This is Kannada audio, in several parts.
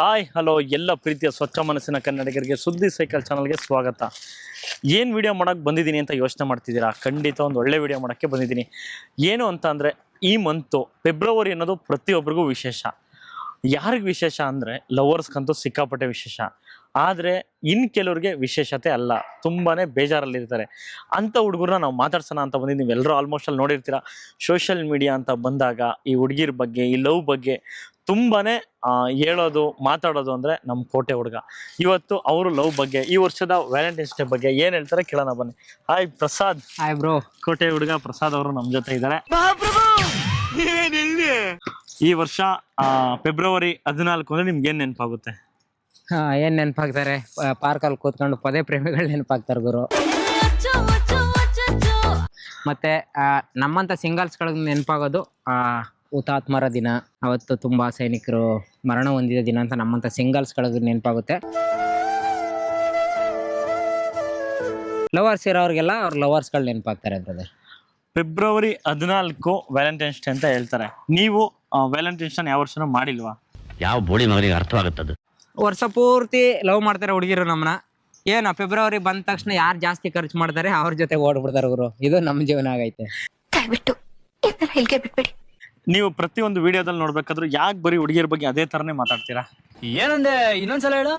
ಹಾಯ್, ಹಲೋ, ಎಲ್ಲ ಪ್ರೀತಿಯ ಸ್ವಚ್ಛ ಮನಸ್ಸಿನ ಕನ್ನಡಿಗರಿಗೆ ಸುದ್ದಿ ಸೈಕಲ್ ಚಾನಲ್ಗೆ ಸ್ವಾಗತ. ಏನು ವಿಡಿಯೋ ಮಾಡೋಕ್ಕೆ ಬಂದಿದ್ದೀನಿ ಅಂತ ಯೋಚನೆ ಮಾಡ್ತಿದ್ದೀರಾ? ಖಂಡಿತ ಒಂದು ಒಳ್ಳೆ ವಿಡಿಯೋ ಮಾಡೋಕ್ಕೆ ಬಂದಿದ್ದೀನಿ. ಏನು ಅಂತ ಅಂದರೆ, ಈ ಮಂತು ಫೆಬ್ರವರಿ ಅನ್ನೋದು ಪ್ರತಿಯೊಬ್ಬರಿಗೂ ವಿಶೇಷ. ಯಾರಿಗೆ ವಿಶೇಷ ಅಂದರೆ ಲವರ್ಸ್ಗಂತೂ ಸಿಕ್ಕಾಪಟ್ಟೆ ವಿಶೇಷ. ಆದರೆ ಇನ್ನು ಕೆಲವ್ರಿಗೆ ವಿಶೇಷತೆ ಅಲ್ಲ. ತುಂಬಾ ಬೇಜಾರಲ್ಲಿರ್ತಾರೆ. ಅಂಥ ಹುಡುಗರನ್ನ ನಾವು ಮಾತಾಡ್ಸೋಣ ಅಂತ ಬಂದಿದ್ದು ನೀವೆಲ್ಲರೂ ಆಲ್ಮೋಸ್ಟ್ ಅಲ್ಲಿ ನೋಡಿರ್ತೀರ. ಸೋಷಿಯಲ್ ಮೀಡಿಯಾ ಅಂತ ಬಂದಾಗ, ಈ ಹುಡುಗಿರ ಬಗ್ಗೆ, ಈ ಲವ್ ಬಗ್ಗೆ ತುಂಬಾನೇ ಆ, ಹೇಳೋದು ಮಾತಾಡೋದು ಅಂದ್ರೆ ನಮ್ಮ ಕೋಟೆ ಹುಡುಗ. ಇವತ್ತು ಅವರು ಲವ್ ಬಗ್ಗೆ ಈ ವರ್ಷದ ವ್ಯಾಲೆಂಟೈನ್ಸ್ ಡೇ ಬಗ್ಗೆ ಏನ್ ಹೇಳ್ತಾರೆ ಕೇಳೋಣ ಬನ್ನಿ. ಹಾಯ್ ಪ್ರಸಾದ್. ಹಾಯ್ ಬ್ರೋ ಕೋಟೆ ಹುಡುಗ ಪ್ರಸಾದ್ ಅವರು ನಮ್ಮ ಜೊತೆ ಇದ್ದಾರೆ. ಈ ವರ್ಷ ಆ, ಫೆಬ್ರವರಿ ಹದಿನಾಲ್ಕು ಅಂದ್ರೆ ನಿಮ್ಗೆ ಏನ್ ನೆನಪಾಗುತ್ತೆ? ಹಾ ಏನ್ ನೆನಪಾಗ್ತಾರೆ? ಪಾರ್ಕಲ್ಲಿ ಕೂತ್ಕೊಂಡು ಪದೇ ಪ್ರೇಮಿಗಳು ನೆನಪಾಗ್ತಾರೆ ಗುರು. ಮತ್ತೆ ನಮ್ಮಂಥ ನಮ್ಮಂತ ಸಿಂಗಲ್ಸ್ಗಳಿಗೆ ನೆನಪಾಗೋದು ಆ ಹುತಾತ್ಮರ ದಿನ. ಅವತ್ತು ತುಂಬಾ ಸೈನಿಕರು ಮರಣ ಹೊಂದಿದ ದಿನ ಅಂತ ನಮ್ಮಂತ ಸಿಂಗಲ್ಸ್ಗಳಿಗೆ ನೆನಪಾಗುತ್ತೆ. ಲವರ್ಸ್ ಇರೋರಿಗೆಲ್ಲ ಅವ್ರ ಲವರ್ಸ್ಗಳು ನೆನಪಾಗ್ತಾರೆ ಬ್ರದರ್ ಫೆಬ್ರವರಿ ಹದಿನಾಲ್ಕು ವ್ಯಾಲೆಂಟೈನ್ಸ್ ಡೇ ಅಂತ ಹೇಳ್ತಾರೆ. ನೀವು ವ್ಯಾಲೆಂಟೈನ್ಸ್ ಡೇ ಯಾವ ವರ್ಷನೂ ಮಾಡಿಲ್ವಾ? ಯಾವ ಬೋಳಿ ಮಗನಿಗೆ ಅರ್ಥವಾಗುತ್ತದೆ? ವರ್ಷ ಪೂರ್ತಿ ಲವ್ ಮಾಡ್ತಾರೆ ಹುಡುಗಿರು ನಮ್ಮನ್ನ. ಏನು ಫೆಬ್ರವರಿ ಬಂದ ತಕ್ಷಣ ಯಾರು ಜಾಸ್ತಿ ಖರ್ಚು ಮಾಡ್ತಾರೆ ಅವ್ರ ಜೊತೆ ಓಡ್ಬಿಡ್ತಾರೆ ಗುರು. ಇದು ನಮ್ಮ ಜೀವನ ಆಗೈತೆ. ದಯವಿಟ್ಟು ಇಲ್ಲಿಗೆ ಬಿಟ್ಬಿಡಿ. ನೀವು ಪ್ರತಿಯೊಂದು ವಿಡಿಯೋದಲ್ಲಿ ನೋಡ್ಬೇಕಾದ್ರೂ ಯಾಕೆ ಬರೀ ಹುಡುಗಿಯರ ಬಗ್ಗೆ ಅದೇ ತರನೇ ಮಾತಾಡ್ತೀರಾ? ಏನಂದೆ? ಇನ್ನೊಂದ್ಸಲ ಹೇಳು.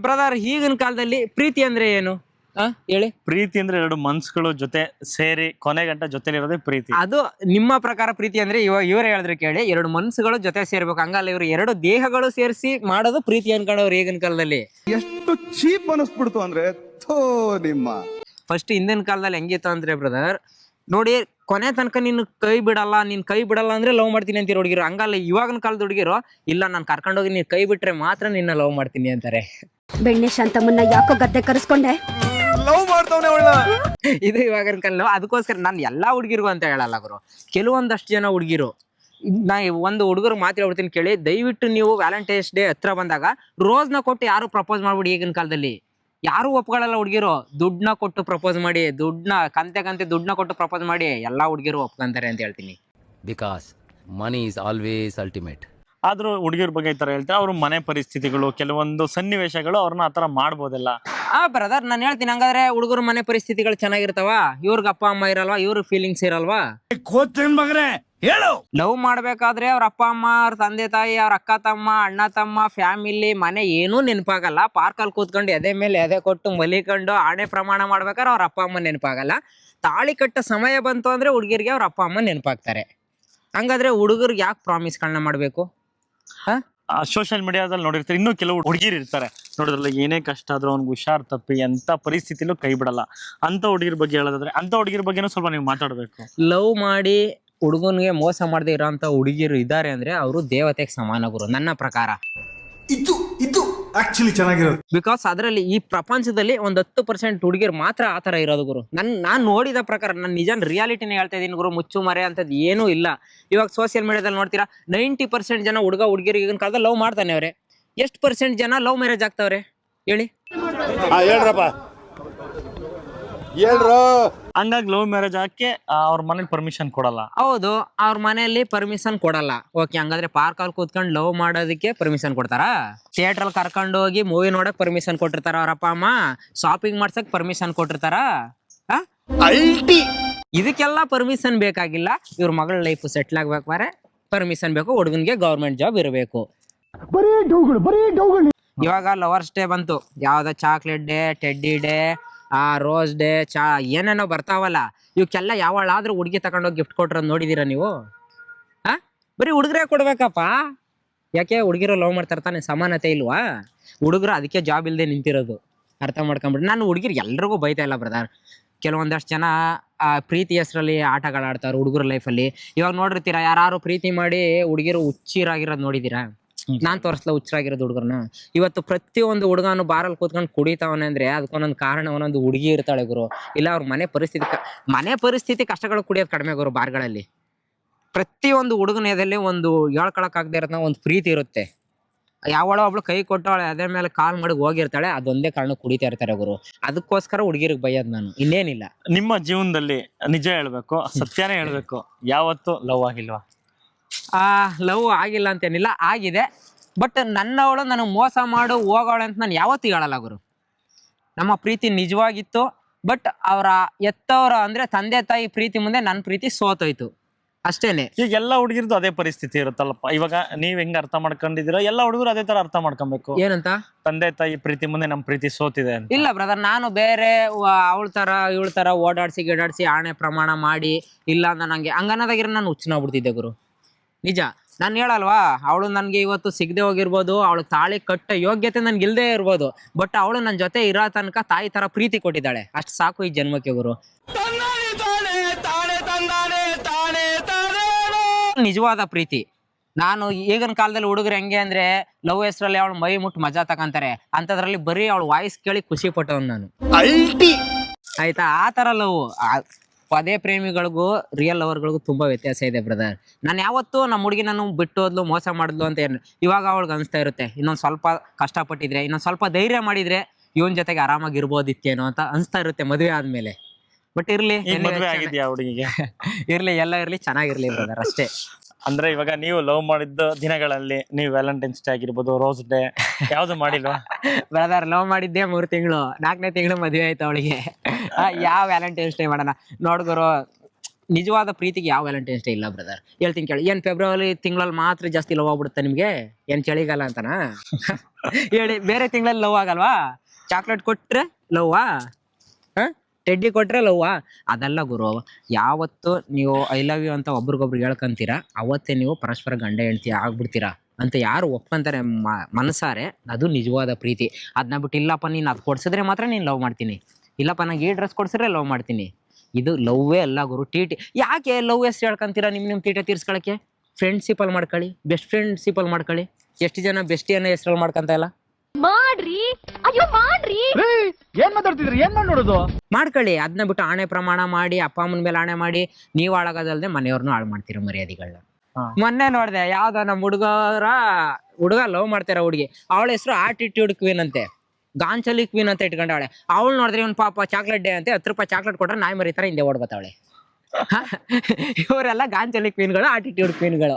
ಬ್ರದರ್ ಈಗಿನ ಕಾಲದಲ್ಲಿ ಪ್ರೀತಿ ಅಂದ್ರೆ ಏನು? ಆ ಹೇಳಿ. ಪ್ರೀತಿ ಅಂದ್ರೆ ಎರಡು ಮನ್ಸುಗಳು ಜೊತೆ ಸೇರಿ ಕೊನೆ ಗಂಟ ಜೊತೆಲಿರೋದೇ ಪ್ರೀತಿ. ಅದು ನಿಮ್ಮ ಪ್ರಕಾರ ಪ್ರೀತಿ ಅಂದ್ರೆ ಇವಾಗ ಇವರೇ ಹೇಳಿದ್ರೆ ಕೇಳಿ ಎರಡು ಮನಸ್ಸುಗಳು ಜೊತೆ ಸೇರ್ಬೇಕು. ಹಂಗಲ್ಲ ಇವರು ಎರಡು ದೇಹಗಳು ಸೇರಿಸಿ ಮಾಡೋದು ಪ್ರೀತಿ ಅನ್ಕೊಂಡವ್ರು ಈಗಿನ ಕಾಲದಲ್ಲಿ. ಎಷ್ಟು ಚೀಪ್ ಅನಿಸ್ಬಿಡ್ತು ಅಂದ್ರೆ ಥೋ ನಿಮ್ಮ. ಫಸ್ಟ್ ಹಿಂದಿನ ಕಾಲದಲ್ಲಿ ಹೆಂಗಿತ್ತು ಅಂದ್ರೆ ಬ್ರದರ್ ನೋಡಿ ಕೊನೆ ತನಕ ನಿನ್ನ ಕೈ ಬಿಡಲ್ಲ ನಿನ್ ಕೈ ಬಿಡಲ್ಲ ಅಂದ್ರೆ ಲವ್ ಮಾಡ್ತೀನಿ ಅಂತೀರ ಹುಡುಗಿರು. ಹಂಗಲ್ಲ ಇವಾಗಿನ ಕಾಲದ ಹುಡುಗಿರು ಇಲ್ಲ ನಾನು ಕರ್ಕೊಂಡೋಗಿ ನೀನ್ ಕೈ ಬಿಟ್ರೆ ಮಾತ್ರ ನಿನ್ನ ಲವ್ ಮಾಡ್ತೀನಿ ಅಂತಾರೆ. ಬೆಣ್ಣೆ ಶಾಂತಮ್ಮನ್ನ ಯಾಕೋ ಗದ್ದೆ ಕರೆಸ್ಕೊಂಡೆ? ಲವ್ ಮಾಡ್ತಾವನೆ ಅವಳ ಇದು ಇವಾಗಿನ ಕಾಲ ಅದಕ್ಕೋಸ್ಕರ ನಾನು ಎಲ್ಲಾ ಹುಡುಗಿರು ಅಂತ ಹೇಳಲ್ಲ ಗುರು. ಕೆಲವೊಂದಷ್ಟು ಜನ ಹುಡುಗಿರು ನಾ ಒಂದು ಹುಡುಗರು ಮಾತು ಹೇಳ್ಬಿಡ್ತೀನಿ ಕೇಳಿ ದಯವಿಟ್ಟು ನೀವು ವ್ಯಾಲೆಂಟೈನ್ಸ್ ಡೇ ಹತ್ರ ಬಂದಾಗ ರೋಸ್ನ ಕೊಟ್ಟು ಯಾರು ಪ್ರಪೋಸ್ ಮಾಡ್ಬಿಡಿ ಈಗಿನ ಕಾಲದಲ್ಲಿ. ಯಾರು ಒಪ್ಕೊಳ್ಳಲ್ಲ ಹುಡುಗಿರು. ದುಡ್ಡನ್ನ ಕೊಟ್ಟು ಪ್ರಪೋಸ್ ಮಾಡಿ ದುಡ್ಡನ್ನ ಕಂತೆ ಕಂತೆ ದುಡ್ಡನ್ನ ಕೊಟ್ಟು ಪ್ರಪೋಸ್ ಮಾಡಿ ಎಲ್ಲಾ ಹುಡುಗಿರು ಒಪ್ಕೊಂತಾರೆ ಅಂತ ಹೇಳ್ತೀನಿ. Because money is always ultimate ಆದ್ರೂ ಹುಡುಗಿರ ಬಗ್ಗೆ ಈ ತರ ಹೇಳ್ತಾರೆ? ಅವ್ರ ಮನೆ ಪರಿಸ್ಥಿತಿಗಳು ಕೆಲವೊಂದು ಸನ್ನಿವೇಶಗಳು ಅವ್ರನ್ನ ಆತರ ಮಾಡ್ಬೋದಲ್ಲ? ಆ ಬ್ರದರ್ ನಾನು ಹೇಳ್ತೀನಿ. ಹಂಗಾದ್ರೆ ಹುಡುಗರ ಮನೆ ಪರಿಸ್ಥಿತಿಗಳು ಚೆನ್ನಾಗಿರ್ತಾವ? ಇವ್ರಿಗೆ ಅಪ್ಪ ಅಮ್ಮ ಇರಲ್ವಾ? ಇವ್ರ ಫೀಲಿಂಗ್ಸ್ ಇರಲ್ವಾ? ಹೇಳು. ಲವ್ ಮಾಡ್ಬೇಕಾದ್ರೆ ಅವ್ರ ಅಪ್ಪ ಅಮ್ಮ ಅವ್ರ ತಂದೆ ತಾಯಿ ಅವ್ರ ಅಕ್ಕ ತಮ್ಮ ಅಣ್ಣ ತಮ್ಮ ಫ್ಯಾಮಿಲಿ ಮನೆ ಏನೂ ನೆನಪಾಗಲ್ಲ. ಪಾರ್ಕಲ್ಲಿ ಕೂತ್ಕೊಂಡು ಎದೆ ಮೇಲೆ ಎದೆ ಕೊಟ್ಟು ಮಲಿಕೊಂಡು ಆಣೆ ಪ್ರಮಾಣ ಮಾಡ್ಬೇಕಾದ್ರೆ ಅವ್ರ ಅಪ್ಪ ಅಮ್ಮ ನೆನಪಾಗಲ್ಲ. ತಾಳಿ ಕಟ್ಟ ಸಮಯ ಬಂತು ಅಂದ್ರೆ ಹುಡುಗಿರಿಗೆ ಅವ್ರ ಅಪ್ಪ ಅಮ್ಮ ನೆನಪಾಗ್ತಾರೆ. ಹಂಗಾದ್ರೆ ಹುಡುಗರಿಗೆ ಯಾಕೆ ಪ್ರಾಮಿಸ್ಗಳನ್ನ ಮಾಡಬೇಕು? ಸೋಷಿಯಲ್ ಮೀಡಿಯಾದಲ್ಲಿ ನೋಡಿರ್ತಾರೆ ಇನ್ನೂ ಕೆಲವು ಹುಡುಗಿರು ಇರ್ತಾರೆ. ನೋಡಿದ್ರಲ್ಲ ಏನೇ ಕಷ್ಟ ಆದ್ರೂ ಅವ್ನಿಗೆ ಹುಷಾರ್ ತಪ್ಪಿ ಎಂತ ಪರಿಸ್ಥಿತಿಲೂ ಕೈ ಬಿಡಲ್ಲ. ಅಂತ ಹುಡುಗಿರ ಬಗ್ಗೆ ಹೇಳೋದಾದ್ರೆ ಅಂತ ಹುಡುಗಿರ ಬಗ್ಗೆನೂ ಸ್ವಲ್ಪ ನೀವು ಮಾತಾಡಬೇಕು. ಲವ್ ಮಾಡಿ ಹುಡುಗನಿಗೆ ಮೋಸ ಮಾಡದೇ ಇರೋಂಥ ಹುಡುಗಿಯರು ಇದ್ದಾರೆ ಅಂದ್ರೆ ಅವರು ದೇವತೆಗೆ ಸಮಾನ ಗುರು ನನ್ನ ಪ್ರಕಾರ. ಇದು ಇದು ಆಕ್ಚುಲಿ ಚೆನ್ನಾಗಿರೋದು. ಬಿಕಾಸ್ ಅದರಲ್ಲಿ ಈ ಪ್ರಪಂಚದಲ್ಲಿ ಒಂದ್ ಹತ್ತು ಪರ್ಸೆಂಟ್ ಹುಡುಗಿರು ಮಾತ್ರ ಆ ಥರ ಇರೋದು ಗುರು. ನನ್ ನಾನ್ ನೋಡಿದ ಪ್ರಕಾರ ನಾನು ನಿಜ ರಿಯಾಲಿಟಿನೇ ಹೇಳ್ತಾ ಇದೀನಿ ಗುರು ಮುಚ್ಚು ಮರೆ ಅಂತದ್ ಏನೂ ಇಲ್ಲ. ಇವಾಗ ಸೋಷಿಯಲ್ ಮೀಡಿಯಾದಲ್ಲಿ ನೋಡ್ತೀರಾ ನೈಂಟಿ ಪರ್ಸೆಂಟ್ ಜನ ಹುಡುಗ ಹುಡುಗಿರು ಈಗಿನ ಕಾಲದಲ್ಲಿ ಲವ್ ಮಾಡ್ತಾನೆ ಅವ್ರೆ. ಎಷ್ಟು ಪರ್ಸೆಂಟ್ ಜನ ಲವ್ ಮ್ಯಾರೇಜ್ ಆಗ್ತಾವ್ರೆ? ಹೇಳಿ. ಹೇಳ್ರಪ್ಪ. ಹೇಳ್ರ. ಹಂಗಾಗಿ ಲವ್ ಮ್ಯಾರೇಜ್ ಹಾಕಿ ಅವ್ರ ಮನೇಲಿ ಪರ್ಮಿಷನ್ ಕೊಡಲ್ಲ. ಹೌದು ಅವ್ರ ಮನೆಯಲ್ಲಿ ಪರ್ಮಿಷನ್ ಕೊಡಲ್ಲ. ಓಕೆ ಹಂಗಾದ್ರೆ ಪಾರ್ಕ್ ಅಲ್ಲಿ ಕೂತ್ಕೊಂಡು ಲವ್ ಮಾಡೋದಕ್ಕೆ ಪರ್ಮಿಷನ್ ಕೊಡ್ತಾರ? ಥಿಯೇಟರ್ ಅಲ್ಲಿ ಕರ್ಕೊಂಡು ಹೋಗಿ ಮೂವಿ ನೋಡಕ್ ಪರ್ಮಿಷನ್ ಕೊಟ್ಟಿರ್ತಾರ ಅವ್ರ ಅಪ್ಪ ಅಮ್ಮ? ಶಾಪಿಂಗ್ ಮಾಡ್ಸಕ್ ಪರ್ಮಿಷನ್ ಕೊಟ್ಟಿರ್ತಾರ? ಆ? ಇದಕ್ಕೆಲ್ಲ ಪರ್ಮಿಷನ್ ಬೇಕಾಗಿಲ್ಲ. ಇವ್ರ ಮಗಳ ಲೈಫ್ ಸೆಟ್ಲ್ ಆಗ್ಬೇಕು ಮಾರೇ ಪರ್ಮಿಷನ್ ಬೇಕು ಹುಡುಗನ್ಗೆ ಗೌರ್ಮೆಂಟ್ ಜಾಬ್ ಇರಬೇಕು. ಇವಾಗ ಲವರ್ಸ್ ಡೇ ಬಂತು. ಯಾವ್ದೋ ಚಾಕ್ಲೇಟ್ ಡೇ ಟೆಡ್ಡಿ ಡೇ ಆ ರೋಸ್ ಡೇ, ಚಾ ಏನೇನೋ ಬರ್ತಾವಲ್ಲ, ಇವಕ್ಕೆಲ್ಲ ಯಾವಳಾದ್ರೂ ಹುಡುಗಿ ತಗೊಂಡೋಗಿ ಗಿಫ್ಟ್ ಕೊಟ್ರದ್ ನೋಡಿದೀರ ನೀವು? ಆ ಬರೀ ಹುಡುಗರೇ ಕೊಡ್ಬೇಕಪ್ಪ. ಯಾಕೆ ಹುಡುಗಿರು ಲವ್ ಮಾಡ್ತಾರೆ ತಾನೆ, ಸಮಾನತೆ ಇಲ್ವಾ? ಹುಡುಗರು ಅದಕ್ಕೆ ಜಾಬ್ ಇಲ್ಲದೆ ನಿಂತಿರೋದು. ಅರ್ಥ ಮಾಡ್ಕೊಂಬಿಡಿ. ನಾನು ಹುಡುಗಿರು ಎಲ್ರಿಗೂ ಬೈತಾ ಇಲ್ಲ ಬ್ರದರ್ ಕೆಲವೊಂದಷ್ಟು ಜನ, ಆ ಪ್ರೀತಿ ಹೆಸರಲ್ಲಿ ಆಟಗಳಾಡ್ತಾರೆ ಹುಡುಗರ ಲೈಫಲ್ಲಿ ಇವಾಗ ನೋಡಿರ್ತೀರಾ ಯಾರು ಪ್ರೀತಿ ಮಾಡಿ ಹುಡುಗಿರು ಹುಚ್ಚಿರಾಗಿರೋದು ನೋಡಿದೀರಾ? ನಾನ್ ತೋರಿಸ್ಲ ಹುಚ್ಚರಾಗಿರೋದು ಹುಡುಗರನ್ನ ಇವತ್ತು ಪ್ರತಿಯೊಂದು ಹುಡುಗನು ಬಾರಲ್ಲಿ ಕೂತ್ಕೊಂಡು ಕುಡಿತಾವನೆ ಅಂದ್ರೆ ಅದಕ್ಕೊಂದೊಂದು ಕಾರಣ ಒಂದೊಂದು ಹುಡುಗಿ ಇರ್ತಾಳೆ ಗುರು. ಇಲ್ಲ ಅವ್ರ ಮನೆ ಪರಿಸ್ಥಿತಿ ಮನೆ ಪರಿಸ್ಥಿತಿ ಕಷ್ಟಗಳು ಕುಡಿಯೋದು ಕಡಿಮೆ ಗುರು ಬಾರ್ಗಳಲ್ಲಿ. ಪ್ರತಿಯೊಂದು ಹುಡುಗನ ಎದೆಲ್ಲಿ ಒಂದು ಹೇಳ್ಕೊಳಕ್ಕಾಗದೇ ಇರೋದ್ನ ಒಂದು ಪ್ರೀತಿ ಇರುತ್ತೆ. ಯಾವಳೋ ಒಬ್ಳು ಕೈ ಕೊಟ್ಟವಳೆ ಅದೇ ಮೇಲೆ ಕಾಲ್ ಮಾಡಿ ಹೋಗಿರ್ತಾಳೆ ಅದೊಂದೇ ಕಾರಣ ಕುಡಿತಾ ಇರ್ತಾರೆ ಗುರು. ಅದಕ್ಕೋಸ್ಕರ ಹುಡುಗಿರಿಗೆ ಬೈಯೋದು ನಾನು. ಇನ್ನೇನಿಲ್ಲ. ನಿಮ್ಮ ಜೀವನದಲ್ಲಿ ನಿಜ ಹೇಳ್ಬೇಕು ಸತ್ಯನೇ ಹೇಳ್ಬೇಕು. ಯಾವತ್ತು ಲವ್ ಆಗಿಲ್ವಾ? ಆ ಲವ್ ಆಗಿಲ್ಲ ಅಂತೇನಿಲ್ಲ ಆಗಿದೆ. ಬಟ್ ನನ್ನವಳು ನನಗೆ ಮೋಸ ಮಾಡು ಹೋಗೋಳೆ ಅಂತ ನಾನು ಯಾವತ್ತೂ ಹೇಳಲ್ಲ ಗುರು. ನಮ್ಮ ಪ್ರೀತಿ ನಿಜವಾಗಿತ್ತು ಬಟ್ ಅವರ ಎತ್ತವರ ಅಂದ್ರೆ ತಂದೆ ತಾಯಿ ಪ್ರೀತಿ ಮುಂದೆ ನನ್ನ ಪ್ರೀತಿ ಸೋತೋಯ್ತು. ಅಷ್ಟೇನೆ. ಈಗ ಎಲ್ಲ ಹುಡುಗಿರ್ದು ಅದೇ ಪರಿಸ್ಥಿತಿ ಇರುತ್ತಲ್ಲಪ್ಪ. ಇವಾಗ ನೀವ್ ಹೆಂಗ್ ಅರ್ಥ ಮಾಡ್ಕೊಂಡಿದ್ದೀರಾ? ಎಲ್ಲ ಹುಡುಗರು ಅದೇ ತರ ಅರ್ಥ ಮಾಡ್ಕೊಬೇಕು. ಏನಂತ? ತಂದೆ ತಾಯಿ ಪ್ರೀತಿ ಮುಂದೆ ನಮ್ ಪ್ರೀತಿ ಸೋತಿದೆ ಅಂತ. ಇಲ್ಲ ಬ್ರದರ್ ನಾನು ಬೇರೆ ಅವಳ ತರ ಇವಳ ತರ ಓಡಾಡ್ಸಿ ಗಿಡಾಡ್ಸಿ ಆಣೆ ಪ್ರಮಾಣ ಮಾಡಿ ಇಲ್ಲ ಅಂದ್ರೆ ನಂಗೆ ಹಂಗನ್ನೋದಾಗಿರೋ ನಾನು ಹುಚ್ಚನಾಗ್ಬಿಡ್ತಿದ್ದೆ ಗುರು. ನಿಜ. ನಾನು ಹೇಳಲ್ವಾ ಅವಳು ನನಗೆ ಇವತ್ತು ಸಿಗದೆ ಹೋಗಿರ್ಬೋದು ಅವಳು ತಾಳಿ ಕಟ್ಟ ಯೋಗ್ಯತೆ ನನ್ಗೆ ಇಲ್ಲದೆ ಇರ್ಬೋದು ಬಟ್ ಅವಳು ನನ್ನ ಜೊತೆ ಇರೋ ತನಕ ತಾಯಿ ತರ ಪ್ರೀತಿ ಕೊಟ್ಟಿದ್ದಾಳೆ. ಅಷ್ಟು ಸಾಕು ಈ ಜನ್ಮಕ್ಕೆ ಗುರು. ನಿಜವಾದ ಪ್ರೀತಿ. ನಾನು ಈಗಿನ ಕಾಲದಲ್ಲಿ ಹುಡುಗರು ಹೆಂಗೆ ಅಂದ್ರೆ ಲವ್ ಹೆಸರಲ್ಲಿ ಅವಳು ಮೈ ಮುಟ್ಟು ಮಜಾ ತಗೊಂತಾರೆ ಅಂತದ್ರಲ್ಲಿ ಬರೀ ಅವಳು ವಾಯ್ಸ್ ಕೇಳಿ ಖುಷಿ ಪಟ್ಟವನು ನಾನು. ಆಯ್ತಾ? ಆ ತರ ಲವ್. ಪದೇ ಪ್ರೇಮಿಗಳಿಗೂ ರಿಯಲ್ ಲವರ್ಗಳಿಗೂ ತುಂಬಾ ವ್ಯತ್ಯಾಸ ಇದೆ ಬ್ರದರ್ ನಾನು ಯಾವತ್ತೂ ನಮ್ಮ ಹುಡುಗಿ ನಾನು ಬಿಟ್ಟು ಹೋದ್ಲು ಮೋಸ ಮಾಡಿದ್ಲು ಅಂತ ಏನು ಇವಾಗ ಅವಳಿಗೆ ಅನಿಸ್ತಾ ಇರುತ್ತೆ ಇನ್ನೊಂದು ಸ್ವಲ್ಪ ಕಷ್ಟಪಟ್ಟಿದ್ರೆ ಇನ್ನೊಂದು ಸ್ವಲ್ಪ ಧೈರ್ಯ ಮಾಡಿದ್ರೆ ಇವನ್ ಜೊತೆಗೆ ಆರಾಮಾಗಿ ಇರ್ಬೋದಿತ್ತೇನೋ ಅಂತ ಅನಿಸ್ತಾ ಇರುತ್ತೆ ಮದುವೆ ಆದ್ಮೇಲೆ. ಬಟ್ ಇರ್ಲಿ ಹುಡುಗಿಗೆ? ಇರ್ಲಿ ಎಲ್ಲ ಇರ್ಲಿ ಚೆನ್ನಾಗಿರ್ಲಿ ಬ್ರದರ್ ಅಷ್ಟೇ. ಅಂದ್ರೆ ಇವಾಗ ನೀವು ಲವ್ ಮಾಡಿದ್ದ ದಿನಗಳಲ್ಲಿ ನೀವು ವ್ಯಾಲೆಂಟೈನ್ಸ್ ಡೇ ಆಗಿರ್ಬೋದು ರೋಸ್ ಡೇ ಯಾವ್ದು ಮಾಡಿಲ್ವಾ? ಬ್ರದರ್ ಲವ್ ಮಾಡಿದ್ದೆ ಮೂರು ತಿಂಗಳು ನಾಲ್ಕನೇ ತಿಂಗಳು ಮದುವೆ ಆಯ್ತು ಅವಳಿಗೆ. ಯಾವ ವ್ಯಾಲೆಂಟೈನ್ಸ್ ಡೇ ಮಾಡೋಣ? ನೋಡ್ಗರು ನಿಜವಾದ ಪ್ರೀತಿಗೆ ಯಾವ ವ್ಯಾಲೆಂಟೈನ್ಸ್ ಡೇ ಇಲ್ಲ ಬ್ರದರ್ ಹೇಳ್ತೀನಿ ಕೇಳಿ. ಏನ್ ಫೆಬ್ರವರಿ ತಿಂಗಳಲ್ಲಿ ಮಾತ್ರ ಜಾಸ್ತಿ ಲವ್ ಆಗ್ಬಿಡುತ್ತೆ ನಿಮಗೆ? ಏನ್ ಚಳಿಗಾಲ ಅಂತನಾ? ಹೇಳಿ, ಬೇರೆ ತಿಂಗಳಲ್ಲಿ ಲವ್ ಆಗಲ್ವಾ? ಚಾಕ್ಲೇಟ್ ಕೊಟ್ರೆ ಲವ್ವಾ ಟೆಡ್ಡಿ ಕೊಟ್ರೆ ಲವ್ವಾ ಅದಲ್ಲ ಗುರು, ಯಾವತ್ತು ನೀವು ಐ ಲವ್ ಯು ಅಂತ ಒಬ್ರಿಗೊಬ್ರು ಹೇಳ್ಕೊಂತೀರಾ, ಅವತ್ತೇ ನೀವು ಪರಸ್ಪರ ಗಂಡ ಹೆಂಡ್ತಿ ಆಗ್ಬಿಡ್ತೀರಾ ಅಂತ ಯಾರು ಒಪ್ಕೊಂತಾರೆ ಮನಸಾರೆ ಅದು ನಿಜವಾದ ಪ್ರೀತಿ. ಅದನ್ನ ಬಿಟ್ಟು ಇಲ್ಲಪ್ಪ ನೀನು ಅದು ಕೊಡ್ಸಿದ್ರೆ ಮಾತ್ರ ನೀನು ಲವ್ ಮಾಡ್ತೀನಿ. ಇಲ್ಲಪ್ಪ ನಂಗೆ ಈ ಡ್ರೆಸ್ ಕೊಡ್ಸಿದ್ರೆ ಲವ್ ಮಾಡ್ತೀನಿ. ಇದು ಲವ್ವೇ ಅಲ್ಲ ಗುರು ಟೀಟಿ ಟಿ ಯಾಕೆ ಲವ್ ಎಷ್ಟು ಹೇಳ್ಕೊಂತೀರಾ ನಿಮ್ಮ ನಿಮ್ಮ ತೀಟೆ ತೀರ್ಸ್ಕೊಳಕ್ಕೆ? ಫ್ರೆಂಡ್ಶಿಪಲ್ಲಿ ಮಾಡ್ಕೊಳ್ಳಿ ಬೆಸ್ಟ್ ಫ್ರೆಂಡ್ಶಿಪ್ಪಲ್ಲಿ ಮಾಡ್ಕೊಳ್ಳಿ. ಎಷ್ಟು ಜನ ಬೆಸ್ಟಿ ಏನೋ ಹೆಸ್ರಲ್ಲಿ ಮಾಡ್ಕೊಂತ ಇಲ್ಲ? ಮಾಡ್ರಿ ಅಯ್ಯೋ ಮಾಡ್ರಿ. ಏನ್ ಮಾತಾಡ್ತಿದ್ರಿ? ಏನ್ ಮಾಡಿ ನೋಡೋದು? ಮಾಡ್ಕೊಳ್ಳಿ ಅದನ್ನ ಬಿಟ್ಟು ಆಣೆ ಪ್ರಮಾಣ ಮಾಡಿ ಅಪ್ಪ ಅಮ್ಮನ ಮೇಲೆ ಆಣೆ ಮಾಡಿ ನೀವು ಹಾಳಾಗೋದಲ್ದೆ ಮನೆಯವ್ರನ್ನೂ ಹಾಳು ಮಾಡ್ತೀರಿ ಮರ್ಯಾದೆಗಳನ್ನ ಮೊನ್ನೆ ನೋಡಿದೆ ಯಾವ್ದೋ ನಮ್ಮ ಹುಡುಗರ ಹುಡುಗ ಲವ್ ಮಾಡ್ತಾರ ಹುಡುಗಿ. ಅವಳ ಹೆಸರು ಆಟಿಟ್ಯೂಡ್ ಕ್ವೀನ್ ಅಂತೆ. ಗಾಂಚಲಿ ಕ್ವೀನ್ ಅಂತ ಇಟ್ಕೊಂಡವಳೆ ಅವಳು ನೋಡಿದ್ರೆ ಇವ್ನು ಪಾಪ ಚಾಕ್ಲೇಟ್ ಡೇ ಅಂತ, ಹತ್ತು ರೂಪಾಯಿ ಚಾಕ್ಲೇಟ್ ಕೊಟ್ಟರೆ ನಾಯಿ ಮರಿತಾರ, ಹಿಂದೆ ಓಡ್ಬತ್ತಾವಳೆ ಇವರೆಲ್ಲ ಗಾಂಚಲಿ ಕ್ವೀನ್ಗಳು ಆಟಿಟ್ಯೂಡ್ ಕ್ವೀನ್ಗಳು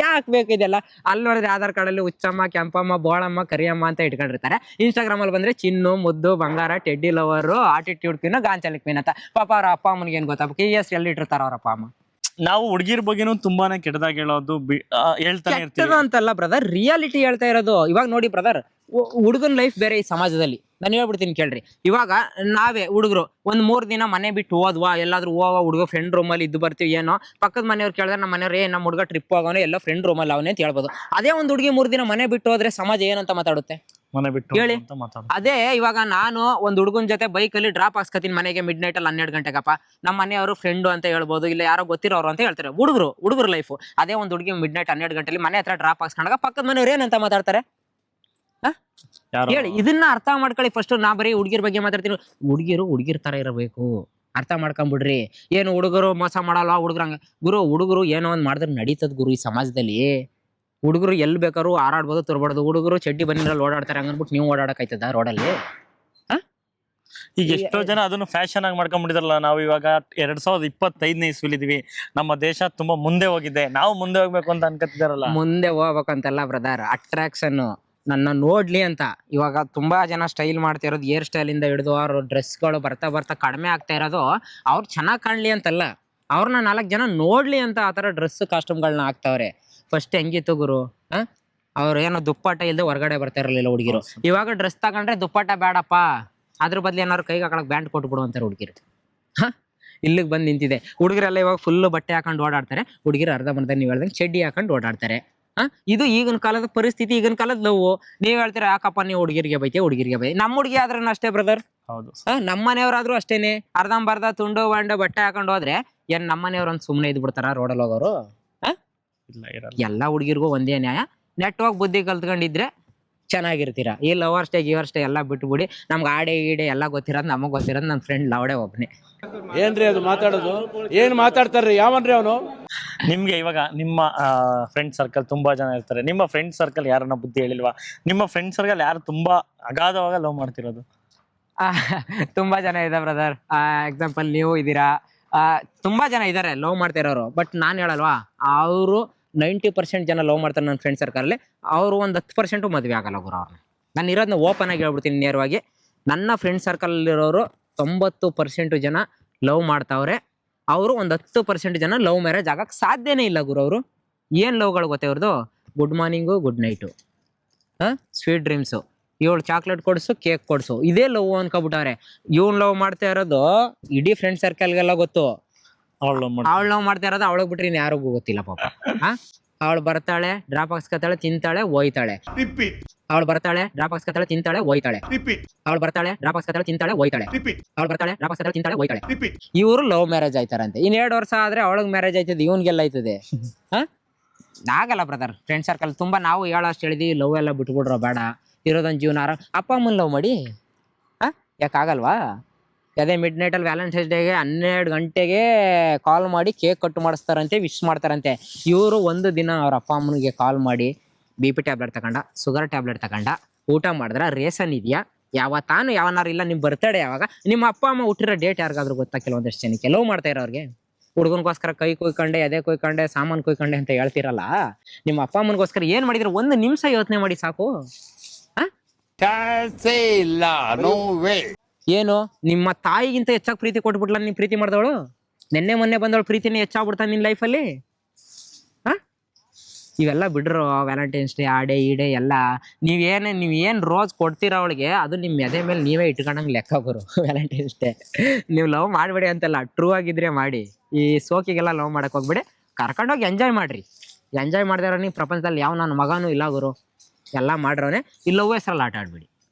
ಯಾಕೆ ಬೇಕು ಇದೆಲ್ಲ? ಅಲ್ಲಿ ನೋಡಿದ್ರೆ ಆಧಾರ್ ಕಾರ್ಡಲ್ಲಿ ಹುಚ್ಚಮ್ಮ, ಕೆಂಪಮ್ಮ, ಬೋಳಮ್ಮ, ಕರಿಯಮ್ಮ ಅಂತ ಇಟ್ಕೊಂಡಿರ್ತಾರೆ. ಇನ್ಸ್ಟಾಗ್ರಾಮ್ ಅಲ್ಲಿ ಬಂದ್ರೆ ಚಿನ್ನು, ಮುದ್ದು, ಬಂಗಾರ ಟೆಡ್ಡಿ ಲವರು ಆಟಿಟ್ಯೂಡ್ ಕ್ವೀನ್ ಗಾಂಚಲಿ ಕ್ವೀನ್ ಅಂತ. ಪಾಪ ಅವ್ರ ಅಪ್ಪ ಅಮ್ಮನಿಗೆ ಏನ್ ಗೊತ್ತಾ? ಕೆ ಎಸ್ ಎಲ್ಲಿ ಇಟ್ಟಿರ್ತಾರ ಅವ್ರ ಅಪ್ಪ ಅಮ್ಮ. ನಾವು ಹುಡುಗಿರ ಬಗ್ಗೆನೂ ತುಂಬಾನೇ ಕೆಟ್ಟದಾಗ ಹೇಳೋದು ಬಿ- ಹೇಳ್ತಾನೆ ಅಂತಲ್ಲ ಬ್ರದರ್ ರಿಯಾಲಿಟಿ ಹೇಳ್ತಾ ಇರೋದು. ಇವಾಗ ನೋಡಿ ಬ್ರದರ್ ಹುಡುಗನ ಲೈಫ್ ಬೇರೆ ಈ ಸಮಾಜದಲ್ಲಿ. ನಾನು ಹೇಳ್ಬಿಡ್ತೀನಿ ಕೇಳ್ರಿ. ಇವಾಗ ನಾವೇ ಹುಡುಗರು, ಒಂದ್ ಮೂರ್ ದಿನ ಮನೆ ಬಿಟ್ಟು ಹೋದ್ವಾ, ಎಲ್ಲಾದ್ರೂ ಹೋಗ ಹುಡುಗ ಫ್ರೆಂಡ್ ರೂಮ್ ಅಲ್ಲಿ ಇದ್ದು ಬರ್ತೀವಿ, ಏನೋ, ಪಕ್ಕದ ಮನೆಯವ್ರು ಕೇಳಿದ್ರೆ ನಮ್ಮ ಮನೆಯವ್ರು, ಏ ನಮ್ಮ ಹುಡುಗ ಟ್ರಿಪ್ ಹೋಗೋನು ಎಲ್ಲ ಫ್ರೆಂಡ್ ರೂಮಲ್ಲಿ ಅವನೇ, ಅಂತ ಹೇಳ್ಬೋದು. ಅದೇ ಒಂದು ಹುಡುಗಿ ಮೂರ್ ದಿನ ಮನೆ ಬಿಟ್ಟು ಹೋದ್ರೆ ಸಮಾಜ ಏನಂತ ಮಾತಾಡುತ್ತೆ? ಮನೆ ಬಿಟ್ಟು ಹೇಳಿ. ಅಂತ ಮಾತಾಡ ಅದೇ ಇವಾಗ ನಾನು ಒಂದ್ ಹುಡುಗನ ಜೊತೆ ಬೈಕ್ ಅಲ್ಲಿ ಡ್ರಾಪ್ ಹಾಕ್ಸ್ಕತೀನಿ ಮನೆಗೆ ಮಿಡ್ ನೈಟ್ ಅಲ್ಲಿ ಹನ್ನೆರಡು ಗಂಟೆಗಪ್ಪ. ನಮ್ಮ ಮನೆಯವರು ಫ್ರೆಂಡ್ ಅಂತ ಹೇಳ್ಬೋದು ಇಲ್ಲ ಯಾರೋ ಗೊತ್ತಿರೋರು ಅಂತ ಹೇಳ್ತಾರೆ. ಹುಡುಗರು ಹುಡುಗರು ಲೈಫ್ ಅದೇ ಒಂದು ಹುಡುಗಿ ಮಿಡ್ ನೈಟ್ ಹನ್ನೆರಡು ಗಂಟೆಲಿ ಮನೆ ಹತ್ರ ಡ್ರಾಪ್ ಹಾಕ್ಸ್ಕೊಂಡಾಗ ಪಕ್ಕದ ಮನೆಯವ್ರು ಏನಂತ ಮಾತಾಡ್ತಾರೆ? ಯಾರು ಹೇಳಿ ಇದನ್ನ ಅರ್ಥ ಮಾಡ್ಕೊಳ್ಳಿ ಫಸ್ಟ್ ನಾ ಬರೀ ಹುಡುಗಿರ ಬಗ್ಗೆ ಮಾತಾಡ್ತೀನಿ. ಹುಡುಗಿರು ಹುಡುಗಿರ್ ತರ ಇರಬೇಕು. ಅರ್ಥ ಮಾಡ್ಕೊಂಬಿಡ್ರಿ. ಏನು ಹುಡುಗರು ಮೋಸ ಮಾಡಲ್ವಾ ಹುಡುಗರಂಗ? ಗುರು ಹುಡುಗರು ಏನೋ ಒಂದ್ ಮಾಡಿದ್ರೆ ನಡೀತದ ಗುರು ಈ ಸಮಾಜದಲ್ಲಿ. ಹುಡುಗರು ಎಲ್ಲಿ ಬೇಕಾದ್ರು ಹಾರಾಡ್ಬೋದು ತರಬಾರ್ದು ಹುಡುಗರು ಚಡ್ಡಿ ಬನ್ನಿರಲ್ಲಿ ಓಡಾಡ್ತಾರೆ ಹಂಗನ್ಬಿಟ್ಟು ನೀವು ಓಡಾಡಕ್ಕಾಯ್ತದ ರೋಡಲ್ಲಿ ಈಗ ಎಷ್ಟೋ ಜನ ಅದನ್ನು ಫ್ಯಾಷನ್ ಆಗಿ ಮಾಡ್ಕೊಂಡ್ಬಿಟ್ಟಿದ್ರಲ್ಲ ನಾವು ಇವಾಗ ಎರಡ್ ಸಾವಿರದ ಇಪ್ಪತ್ತೈದನೇ ಇಸ್ವಿಲಿದ್ವಿ. ನಮ್ಮ ದೇಶ ತುಂಬಾ ಮುಂದೆ ಹೋಗಿದೆ. ನಾವು ಮುಂದೆ ಹೋಗ್ಬೇಕು ಅಂತ ಅನ್ಕತ್ತಿದಾರಲ್ಲ. ಮುಂದೆ ಹೋಗ್ಬೇಕಂತಲ್ಲ ಬ್ರದರ್ ಅಟ್ರಾಕ್ಷನ್ ನನ್ನ ನೋಡ್ಲಿ ಅಂತ. ಇವಾಗ ತುಂಬಾ ಜನ ಸ್ಟೈಲ್ ಮಾಡ್ತಿರೋದು ಏರ್ ಸ್ಟೈಲ್ ಇಂದ ಹಿಡಿದು ಅವ್ರ ಡ್ರೆಸ್ಗಳು ಬರ್ತಾ ಬರ್ತಾ ಕಡಿಮೆ ಆಗ್ತಾ ಇರೋದು ಅವ್ರು ಚೆನ್ನಾಗಿ ಕಾಣ್ಲಿ ಅಂತಲ್ಲ. ಅವ್ರನ್ನ ನಾಲ್ಕು ಜನ ನೋಡ್ಲಿ ಅಂತ ಆ ಥರ ಡ್ರೆಸ್ ಕಾಸ್ಟ್ಯೂಮ್ಗಳನ್ನ ಹಾಕ್ತಾವ್ರೆ. ಫಸ್ಟ್ ಹೆಂಗಿತ್ತು ಗುರು? ಆ? ಅವ್ರು ಏನೋ ದುಪ್ಪಾಟ ಇಲ್ಲದೆ ಹೊರಗಡೆ ಬರ್ತಾ ಇರಲಿಲ್ಲ ಹುಡುಗಿರು. ಇವಾಗ ಡ್ರೆಸ್ ತಗೊಂಡ್ರೆ ದುಪ್ಪಾಟ ಬೇಡಪ್ಪ. ಅದ್ರ ಬದಲು ಏನಾದ್ರು ಕೈಗೆ ಹಾಕೊಳಕ್ ಬ್ಯಾಂಡ್ ಕೊಟ್ಬಿಡು ಅಂತಾರೆ ಹುಡುಗಿರು. ಹಾ? ಇಲ್ಲಿಗೆ ಬಂದು ನಿಂತಿದೆ. ಹುಡುಗರೆಲ್ಲ ಇವಾಗ ಫುಲ್ ಬಟ್ಟೆ ಹಾಕೊಂಡು ಓಡಾಡ್ತಾರೆ. ಹುಡುಗಿರು ಅರ್ಧ ಬಂದ ನೀವು ಹೇಳ್ದಂಗೆ ಚಡ್ಡಿ ಹಾಕೊಂಡು ಓಡಾಡ್ತಾರೆ. ಹಾ? ಇದು ಈಗಿನ ಕಾಲದ ಪರಿಸ್ಥಿತಿ ಈಗಿನ ಕಾಲದ ಲವ್ ನೀವ್ ಹೇಳ್ತೀರ ಯಾಕಪ್ಪ ನೀವು ಹುಡುಗಿರಿಗೆ ಬೈತೆ ಹುಡುಗಿರಿಗೆ ಬೈ ನಮ್ಮ ಹುಡುಗಿ ಆದ್ರೂ ಅಷ್ಟೇ ಬ್ರದರ್ ಹೌದು. ನಮ್ಮ ಮನೆಯವರಾದ್ರೂ ಅಷ್ಟೇನೆ. ಅರ್ಧಂಬರ್ಧ ತುಂಡು ಬಂಡ ಬಟ್ಟೆ ಹಾಕೊಂಡು ಹೋದ್ರೆ ಏನ್ ನಮ್ಮ ಮನೆಯವ್ರು ಒಂದು ಸುಮ್ಮನೆ ಇದ್ ಬಿಡ್ತಾರ ರೋಡಲ್ಲಿ ಹೋಗೋರು? ಇಲ್ಲ ಇರಲ್ಲ. ಎಲ್ಲ ಹುಡುಗಿರ್ಗೂ ಒಂದೇ ನ್ಯಾಯ. ನೆಟ್ವರ್ಕ್ ಬುದ್ಧಿ ಕಲ್ತ್ಕೊಂಡಿದ್ರೆ ಚೆನ್ನಾಗಿರ್ತೀರಾ. ಈ ಲವರ್ ಸ್ಟೇಜ್ ಇವರ್ ಸ್ಟೇ ಎಲ್ಲ ಬಿಟ್ಬಿಡಿ. ನಮ್ಗೆ ಆಡೆ ಈಡೆ ಎಲ್ಲ ಗೊತ್ತಿರೋದು ನಮಗೆ ಗೊತ್ತಿರೋದು ನನ್ನ ಫ್ರೆಂಡ್ ಲವಡೆ ಒಬ್ಬನೇ ಏನ್ರಿ ಅದು ಮಾತಾಡೋದು? ಏನ್ ಮಾತಾಡ್ತಾರ್ರಿ? ಯಾವನ್ರಿ ಅವನು? ನಿಮ್ಗೆ ಇವಾಗ ನಿಮ್ಮ ಫ್ರೆಂಡ್ ಸರ್ಕಲ್ ತುಂಬಾ ಜನ ಇರ್ತಾರೆ. ನಿಮ್ಮ ಫ್ರೆಂಡ್ ಸರ್ಕಲ್ ಯಾರನ್ನ ಬುದ್ಧಿ ಹೇಳಿಲ್ವಾ? ನಿಮ್ಮ ಫ್ರೆಂಡ್ ಸರ್ಕಲ್ ಯಾರು ತುಂಬಾ ಅಗಾಧವಾಗ ಲವ್ ಮಾಡ್ತಿರೋದು? ಆ, ತುಂಬಾ ಜನ ಇದೆ ಬ್ರದರ್ ಎಕ್ಸಾಂಪಲ್ ನೀವು ಇದ್ದೀರಾ. ಆ, ತುಂಬಾ ಜನ ಇದ್ದಾರೆ ಲವ್ ಮಾಡ್ತಿರೋರು. ಬಟ್ ನಾನು ಹೇಳಲ್ವಾ? ಅವರು ನೈಂಟಿ ಪರ್ಸೆಂಟ್ ಜನ ಲವ್ ಮಾಡ್ತಾರೆ ನನ್ನ ಫ್ರೆಂಡ್ ಸರ್ಕಲಲ್ಲಿ ಅವರು ಒಂದು ಹತ್ತು ಪರ್ಸೆಂಟು ಮದುವೆ ಆಗಲ್ಲ ಗುರು ಅವ್ರನ್ನ ನಾನು ಇರೋದನ್ನ ಓಪನ್ ಆಗಿ ಹೇಳ್ಬಿಡ್ತೀನಿ ನೇರವಾಗಿ. ನನ್ನ ಫ್ರೆಂಡ್ ಸರ್ಕಲಲ್ಲಿರೋರು ತೊಂಬತ್ತು ಪರ್ಸೆಂಟು ಜನ ಲವ್ ಮಾಡ್ತಾವ್ರೆ. ಅವರು ಒಂದು ಹತ್ತು ಪರ್ಸೆಂಟ್ ಜನ ಲವ್ ಮ್ಯಾರೇಜ್ ಆಗಕ್ಕೆ ಸಾಧ್ಯನೇ ಇಲ್ಲ ಗುರು ಅವರು. ಏನು ಲವ್ಗಳು ಗೊತ್ತೇ ಅವ್ರದ್ದು ಗುಡ್ ಮಾರ್ನಿಂಗು ಗುಡ್ ನೈಟು ಹಾಂ? ಸ್ವೀಟ್ ಡ್ರೀಮ್ಸು ಇವಳು ಚಾಕ್ಲೇಟ್ ಕೊಡಿಸು ಕೇಕ್ ಕೊಡಿಸು. ಇದೇ ಲವ್ ಅನ್ಕೊಬಿಟ್ಟವ್ರೆ. ಇವ್ನು ಲವ್ ಮಾಡ್ತಾ ಇರೋದು ಇಡೀ ಫ್ರೆಂಡ್ ಸರ್ಕಲ್ಗೆಲ್ಲ ಗೊತ್ತು. ಅವಳು ಅವಳು ಲವ್ ಮಾಡ್ತಾ ಇರೋದು ಅವಳಗ್ ಬಿಟ್ರೆ ಇನ್ ಯಾರಿಗೂ ಗೊತ್ತಿಲ್ಲ ಪಾಪ. ಹಾ ಅವಳು ಬರ್ತಾಳೆ ಡ್ರಾಪ್ ಹಾಕ್ಸ್ಕೊತಾಳೆ ತಿಂತಾಳೆ ಹೋಯ್ತಾಳೆ ಅವಳು ಬರ್ತಾಳೆ ಡ್ರಾಪ್ ಹಾಕ್ಸ್ಕೊತಾಳೆ ತಿಂತಾಳೆ ಹೋಯ್ತಾಳೆ ಅವಳು ಬರ್ತಾಳೆ ಡ್ರಾಪ್ ಹಾಕ್ಸ್ಕೊತಾಳೆ ತಿಂತಾಳೆ ಹೋಯ್ತಾಳೆ ಅವಳು ಬರ್ತಾಳೆ ಡ್ರಾಪ್ ಹಾಕ್ಸ್ಕೊತಾಳೆ ತಿಂತಾಳೆ ಹೋಯ್ತಾಳೆ ಇವರು ಲವ್ ಮ್ಯಾರೇಜ್ ಆಯ್ತಾರಂತೆ. ಇನ್ ಎರಡು ವರ್ಷ ಆದ್ರೆ ಅವಳಗ್ ಮ್ಯಾರೇಜ್ ಆಯ್ತದೆ ಇವನ್ಗೆಲ್ಲ ಆಯ್ತದೆ. ಹಾ ಆಗಲ್ಲ ಬ್ರದರ್ ಫ್ರೆಂಡ್ ಸರ್ಕಲ್ ತುಂಬಾ ನಾವು ಹೇಳೋಷ್ಟು ಹೇಳಿದೀವಿ ಲವ್ ಎಲ್ಲ ಬಿಟ್ಬಿಡ್ರೋ ಬೇಡ. ಇರೋದೊಂದು ಜೀವನ ಆರಾಮ್ ಅಪ್ಪ ಅಮ್ಮನ ಲವ್ ಮಾಡಿ? ಹಾ ಯಾಕಾಗಲ್ವಾ ಅದೇ ಮಿಡ್ ನೈಟಲ್ಲಿ ವ್ಯಾಲೆಂಟೈನ್ಸ್ ಡೇಗೆ ಹನ್ನೆರಡು ಗಂಟೆಗೆ ಕಾಲ್ ಮಾಡಿ ಕೇಕ್ ಕಟ್ ಮಾಡಿಸ್ತಾರಂತೆ ವಿಶ್ ಮಾಡ್ತಾರಂತೆ. ಇವರು ಒಂದು ದಿನ ಅವ್ರ ಅಪ್ಪ ಅಮ್ಮನಿಗೆ ಕಾಲ್ ಮಾಡಿ ಬಿ ಪಿ ಟ್ಯಾಬ್ಲೆಟ್ ತಗೊಂಡ ಶುಗರ್ ಟ್ಯಾಬ್ಲೆಟ್ ತಗೊಂಡ, ಊಟ ಮಾಡಿದ್ರ ರೇಷನ್ ಇದೆಯಾ? ಯಾವ ತಾನು ಯಾವನಾರು ಇಲ್ಲ ನಿಮ್ಮ ಬರ್ತಡೆ ಯಾವಾಗ? ನಿಮ್ಮ ಅಪ್ಪ ಅಮ್ಮ ಹುಟ್ಟಿರೋ ಡೇಟ್ ಯಾರಿಗಾದ್ರೂ ಗೊತ್ತಾ ಕೆಲವೊಂದಷ್ಟು ಜನಕ್ಕೆ ಲವ್ ಮಾಡ್ತಾ ಇರೋರಿಗೆ ಹುಡುಗನಿಗೋಸ್ಕರ ಕೈ ಕುಯ್ಕೊಂಡೆ, ಎದೆ ಕುಯ್ಕೊಂಡೆ, ಸಾಮಾನು ಕುಯ್ಕೊಂಡೆ ಅಂತ ಹೇಳ್ತಿರಲ್ಲ? ನಿಮ್ಮ ಅಪ್ಪ ಅಮ್ಮನಿಗೋಸ್ಕರ ಏನು ಮಾಡಿದ್ರೆ? ಒಂದು ನಿಮಿಷ ಯೋಚನೆ ಮಾಡಿ ಸಾಕು. ಏನು? ನಿಮ್ಮ ತಾಯಿಗಿಂತ ಹೆಚ್ಚಾಗಿ ಪ್ರೀತಿ ಕೊಟ್ಬಿಟ್ಲ ನೀನ್ ಪ್ರೀತಿ ಮಾಡ್ದವಳು? ನಿನ್ನೆ ಮೊನ್ನೆ ಬಂದವಳು ಪ್ರೀತಿನೇ ಹೆಚ್ಚಾಗ್ಬಿಡ್ತಾನೆ ನಿನ್ನ ಲೈಫಲ್ಲಿ ಇವೆಲ್ಲ ಬಿಡ್ರು ವ್ಯಾಲೆಂಟೈನ್ಸ್ ಡೇ ಆ ಡೇ ಈ ಡೇ ಎಲ್ಲ. ನೀವೇನೇ ನೀವು ಏನು ರೋಸ್ ಕೊಡ್ತೀರ ಅವಳಿಗೆ, ಅದು ನಿಮ್ಮ ಎದೆ ಮೇಲೆ ನೀವೇ ಇಟ್ಕೊಂಡಂಗೆ ಲೆಕ್ಕ ಬರು ವ್ಯಾಲೆಂಟೈನ್ಸ್ ಡೇ ನೀವು ಲವ್ ಮಾಡಬೇಡಿ ಅಂತೆಲ್ಲ ಟ್ರೂ ಆಗಿದ್ರೆ ಮಾಡಿ. ಈ ಸೋಕಿಗೆಲ್ಲ ಲವ್ ಮಾಡಕ್ಕೆ ಹೋಗ್ಬೇಡಿ. ಕರ್ಕೊಂಡೋಗಿ ಎಂಜಾಯ್ ಮಾಡಿರಿ. ಎಂಜಾಯ್ ಮಾಡಿದ್ರೆ ನೀವು ಪ್ರಪಂಚದಲ್ಲಿ ಯಾವ ನನ್ನ ಮಗನೂ ಇಲ್ಲ ಗುರು. ಎಲ್ಲ ಮಾಡ್ರವನೆ. ಇಲ್ಲವೇ ಲವ್ ಹೆಸ್ರಲ್ಲಿ ಆಟ ಆಡ್ಬೇಡಿ.